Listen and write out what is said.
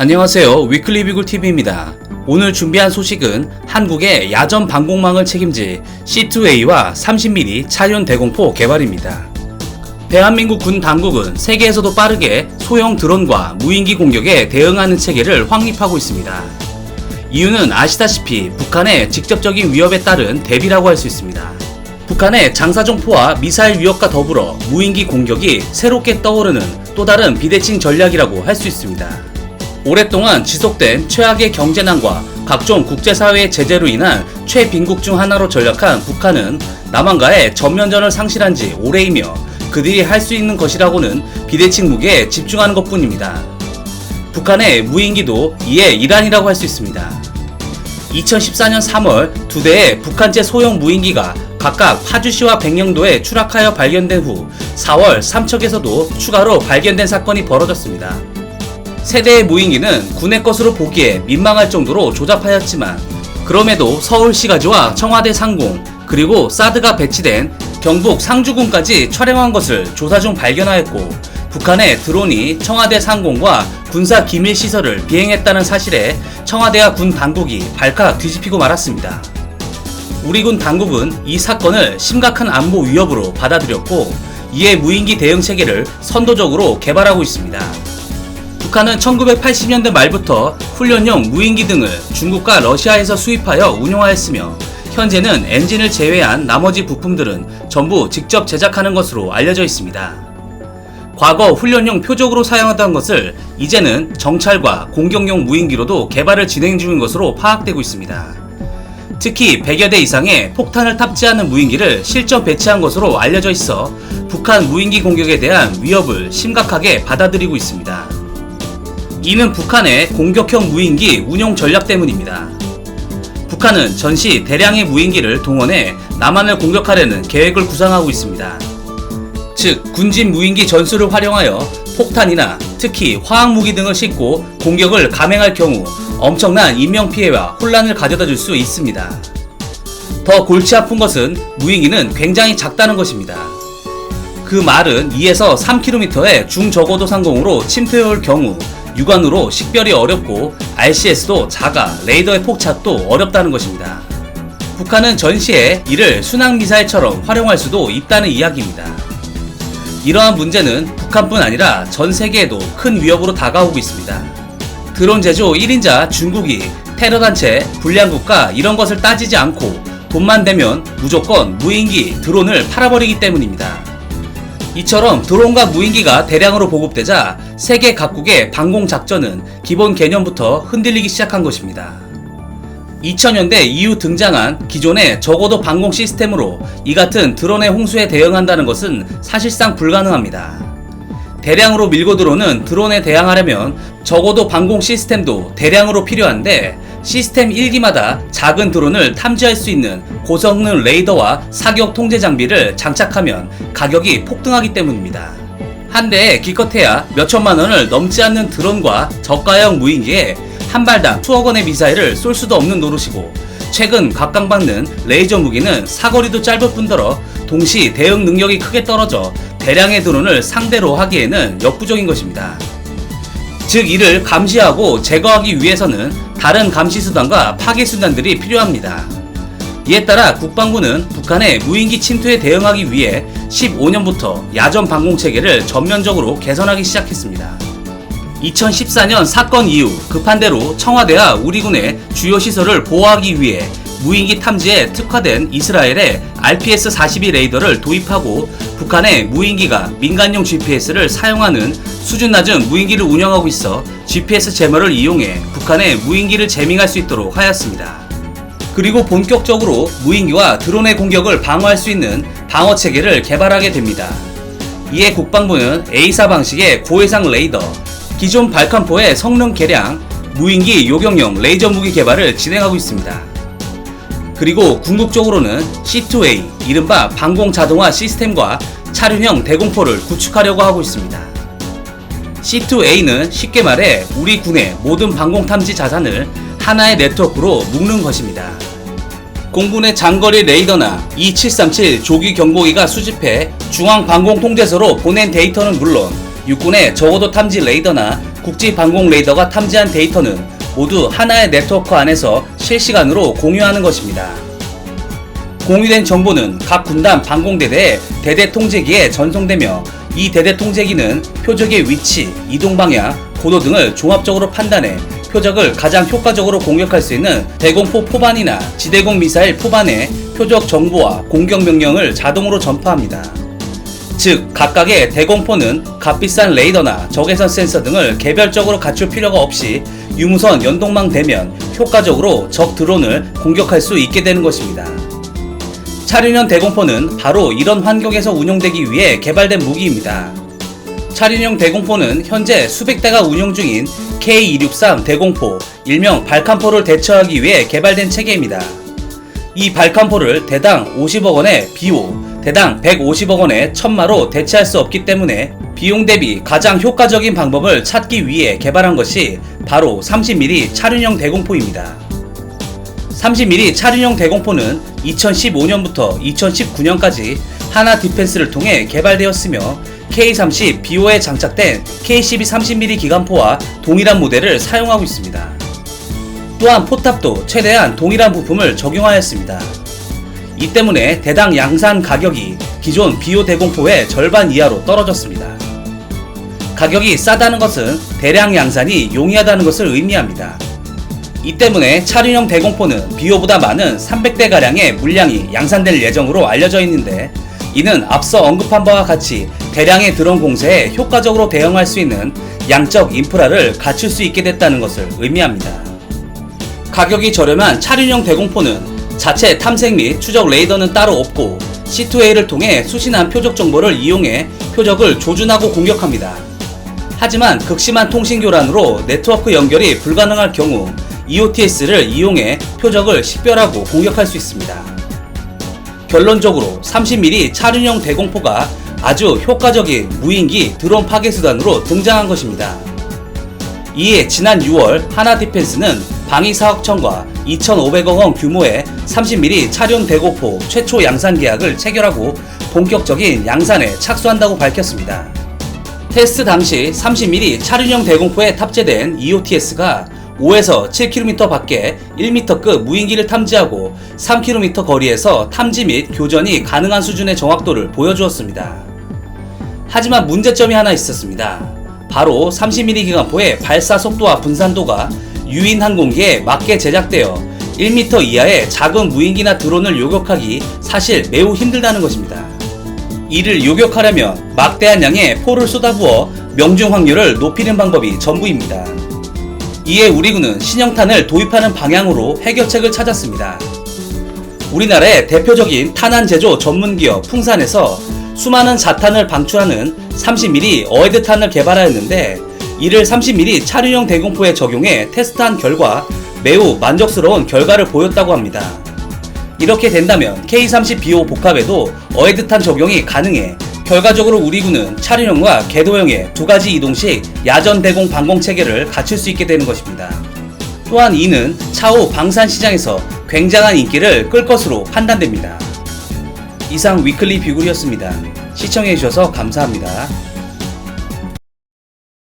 안녕하세요. 위클리 비굴 TV입니다. 오늘 준비한 소식은 한국의 야전 방공망을 책임질 C2A와 30mm 차륜 대공포 개발입니다. 대한민국 군 당국은 세계에서도 빠르게 소형 드론과 무인기 공격에 대응하는 체계를 확립하고 있습니다. 이유는 아시다시피 북한의 직접적인 위협에 따른 대비라고 할 수 있습니다. 북한의 장사정포와 미사일 위협과 더불어 무인기 공격이 새롭게 떠오르는 또 다른 비대칭 전략이라고 할 수 있습니다. 오랫동안 지속된 최악의 경제난과 각종 국제사회의 제재로 인한 최빈국 중 하나로 전락한 북한은 남한과의 전면전을 상실한 지 오래이며 그들이 할 수 있는 것이라고는 비대칭 무기에 집중하는 것 뿐입니다. 북한의 무인기도 이에 일환이라고 할 수 있습니다. 2014년 3월 두 대의 북한제 소형 무인기가 각각 파주시와 백령도에 추락하여 발견된 후 4월 삼척에서도 추가로 발견된 사건이 벌어졌습니다. 세대의 무인기는 군의 것으로 보기에 민망할 정도로 조잡하였지만 그럼에도 서울시가지와 청와대 상공 그리고 사드가 배치된 경북 상주군까지 촬영한 것을 조사 중 발견하였고 북한의 드론이 청와대 상공과 군사 기밀 시설을 비행했다는 사실에 청와대와 군 당국이 발칵 뒤집히고 말았습니다. 우리 군 당국은 이 사건을 심각한 안보 위협으로 받아들였고 이에 무인기 대응 체계를 선도적으로 개발하고 있습니다. 북한은 1980년대 말부터 훈련용 무인기 등을 중국과 러시아에서 수입하여 운용하였으며 현재는 엔진을 제외한 나머지 부품들은 전부 직접 제작하는 것으로 알려져 있습니다. 과거 훈련용 표적으로 사용하던 것을 이제는 정찰과 공격용 무인기로도 개발을 진행 중인 것으로 파악되고 있습니다. 특히 100여 대 이상의 폭탄을 탑재하는 무인기를 실전 배치한 것으로 알려져 있어 북한 무인기 공격에 대한 위협을 심각하게 받아들이고 있습니다. 이는 북한의 공격형 무인기 운용 전략 때문입니다. 북한은 전시 대량의 무인기를 동원해 남한을 공격하려는 계획을 구상하고 있습니다. 즉, 군진 무인기 전술을 활용하여 폭탄이나 특히 화학무기 등을 싣고 공격을 감행할 경우 엄청난 인명피해와 혼란을 가져다 줄 수 있습니다. 더 골치 아픈 것은 무인기는 굉장히 작다는 것입니다. 그 말은 2에서 3km의 중저고도 상공으로 침투해올 경우 육안으로 식별이 어렵고 RCS도 작아 레이더의 포착도 어렵다는 것입니다. 북한은 전시에 이를 순항미사일처럼 활용할 수도 있다는 이야기입니다. 이러한 문제는 북한뿐 아니라 전 세계에도 큰 위협으로 다가오고 있습니다. 드론 제조 1인자 중국이 테러 단체, 불량 국가 이런 것을 따지지 않고 돈만 되면 무조건 무인기, 드론을 팔아버리기 때문입니다. 이처럼 드론과 무인기가 대량으로 보급되자 세계 각국의 방공 작전은 기본 개념부터 흔들리기 시작한 것입니다. 2000년대 이후 등장한 기존의 적어도 방공 시스템으로 이 같은 드론의 홍수에 대응한다는 것은 사실상 불가능합니다. 대량으로 밀고 들어오는 드론에 대항하려면 적어도 방공 시스템도 대량으로 필요한데 시스템 1기마다 작은 드론을 탐지할 수 있는 고성능 레이더와 사격 통제 장비를 장착하면 가격이 폭등하기 때문입니다. 한 대에 기껏해야 몇천만 원을 넘지 않는 드론과 저가형 무인기에 한 발당 수억 원의 미사일을 쏠 수도 없는 노릇이고 최근 각광받는 레이저 무기는 사거리도 짧을 뿐더러 동시 대응 능력이 크게 떨어져 대량의 드론을 상대로 하기에는 역부족인 것입니다. 즉 이를 감시하고 제거하기 위해서는 다른 감시 수단과 파괴 수단들이 필요합니다. 이에 따라 국방부는 북한의 무인기 침투에 대응하기 위해 15년부터 야전 방공 체계를 전면적으로 개선하기 시작했습니다. 2014년 사건 이후 급한 대로 청와대와 우리 군의 주요 시설을 보호하기 위해 무인기 탐지에 특화된 이스라엘의 RPS-42 레이더를 도입하고 북한의 무인기가 민간용 GPS를 사용하는 수준 낮은 무인기를 운영하고 있어 GPS 제머를 이용해 북한의 무인기를 제밍할 수 있도록 하였습니다. 그리고 본격적으로 무인기와 드론의 공격을 방어할 수 있는 방어 체계를 개발하게 됩니다. 이에 국방부는 A사 방식의 고해상 레이더, 기존 발칸포의 성능 개량, 무인기 요격용 레이저 무기 개발을 진행하고 있습니다. 그리고 궁극적으로는 C2A, 이른바 방공 자동화 시스템과 차륜형 대공포를 구축하려고 하고 있습니다. C2A는 쉽게 말해 우리 군의 모든 방공 탐지 자산을 하나의 네트워크로 묶는 것입니다. 공군의 장거리 레이더나 2737 조기 경보기가 수집해 중앙 방공 통제소로 보낸 데이터는 물론 육군의 적어도 탐지 레이더나 국지 방공 레이더가 탐지한 데이터는 모두 하나의 네트워크 안에서 실시간으로 공유하는 것입니다. 공유된 정보는 각 군단 방공대대의 대대 통제기에 전송되며 이 대대 통제기는 표적의 위치, 이동 방향, 고도 등을 종합적으로 판단해 표적을 가장 효과적으로 공격할 수 있는 대공포 포반이나 지대공 미사일 포반에 표적 정보와 공격 명령을 자동으로 전파합니다. 즉 각각의 대공포는 값비싼 레이더나 적외선 센서 등을 개별적으로 갖출 필요가 없이 유무선 연동망 되면 효과적으로 적 드론을 공격할 수 있게 되는 것입니다. 차륜형 대공포는 바로 이런 환경에서 운용되기 위해 개발된 무기입니다. 차륜형 대공포는 현재 수백 대가 운용 중인 K263 대공포, 일명 발칸포를 대처하기 위해 개발된 체계입니다. 이 발칸포를 대당 50억 원의 비호, 대당 150억 원의 천마로 대체할 수 없기 때문에 비용 대비 가장 효과적인 방법을 찾기 위해 개발한 것이 바로 30mm 차륜형 대공포입니다. 30mm 차륜형 대공포는 2015년부터 2019년까지 하나 디펜스를 통해 개발되었으며 K30 BO에 장착된 K12 30mm 기관포와 동일한 모델을 사용하고 있습니다. 또한 포탑도 최대한 동일한 부품을 적용하였습니다. 이 때문에 대당 양산 가격이 기존 BO 대공포의 절반 이하로 떨어졌습니다. 가격이 싸다는 것은 대량 양산이 용이하다는 것을 의미합니다. 이 때문에 차륜형 대공포는 비호보다 많은 300대가량의 물량이 양산될 예정으로 알려져 있는데 이는 앞서 언급한 바와 같이 대량의 드론 공세에 효과적으로 대응할 수 있는 양적 인프라를 갖출 수 있게 됐다는 것을 의미합니다. 가격이 저렴한 차륜형 대공포는 자체 탐색 및 추적 레이더는 따로 없고 C2A를 통해 수신한 표적 정보를 이용해 표적을 조준하고 공격합니다. 하지만 극심한 통신 교란으로 네트워크 연결이 불가능할 경우 EOTS를 이용해 표적을 식별하고 공격할 수 있습니다. 결론적으로 30mm 차륜형 대공포가 아주 효과적인 무인기 드론 파괴 수단으로 등장한 것입니다. 이에 지난 6월 하나 디펜스는 방위 사업청과 2,500억 원 규모의 30mm 차륜 대공포 최초 양산 계약을 체결하고 본격적인 양산에 착수한다고 밝혔습니다. 테스트 당시 30mm 차륜형 대공포에 탑재된 EOTS가 5에서 7km 밖에 1m급 무인기를 탐지하고 3km 거리에서 탐지 및 교전이 가능한 수준의 정확도를 보여주었습니다. 하지만 문제점이 하나 있었습니다. 바로 30mm 기관포의 발사 속도와 분산도가 유인 항공기에 맞게 제작되어 1m 이하의 작은 무인기나 드론을 요격하기 사실 매우 힘들다는 것입니다. 이를 요격하려면 막대한 양의 포를 쏟아부어 명중 확률을 높이는 방법이 전부입니다. 이에 우리 군은 신형탄을 도입하는 방향으로 해결책을 찾았습니다. 우리나라의 대표적인 탄환 제조 전문 기업 풍산에서 수많은 자탄을 방출하는 30mm 어헤드탄을 개발하였는데 이를 30mm 차륜형 대공포에 적용해 테스트한 결과 매우 만족스러운 결과를 보였다고 합니다. 이렇게 된다면 K30BO 복합에도 어헤드탄 적용이 가능해 결과적으로 우리 군은 차륜형과 궤도형의 두 가지 이동식 야전 대공 방공 체계를 갖출 수 있게 되는 것입니다. 또한 이는 차후 방산 시장에서 굉장한 인기를 끌 것으로 판단됩니다. 이상 위클리 비굴이었습니다. 시청해주셔서 감사합니다.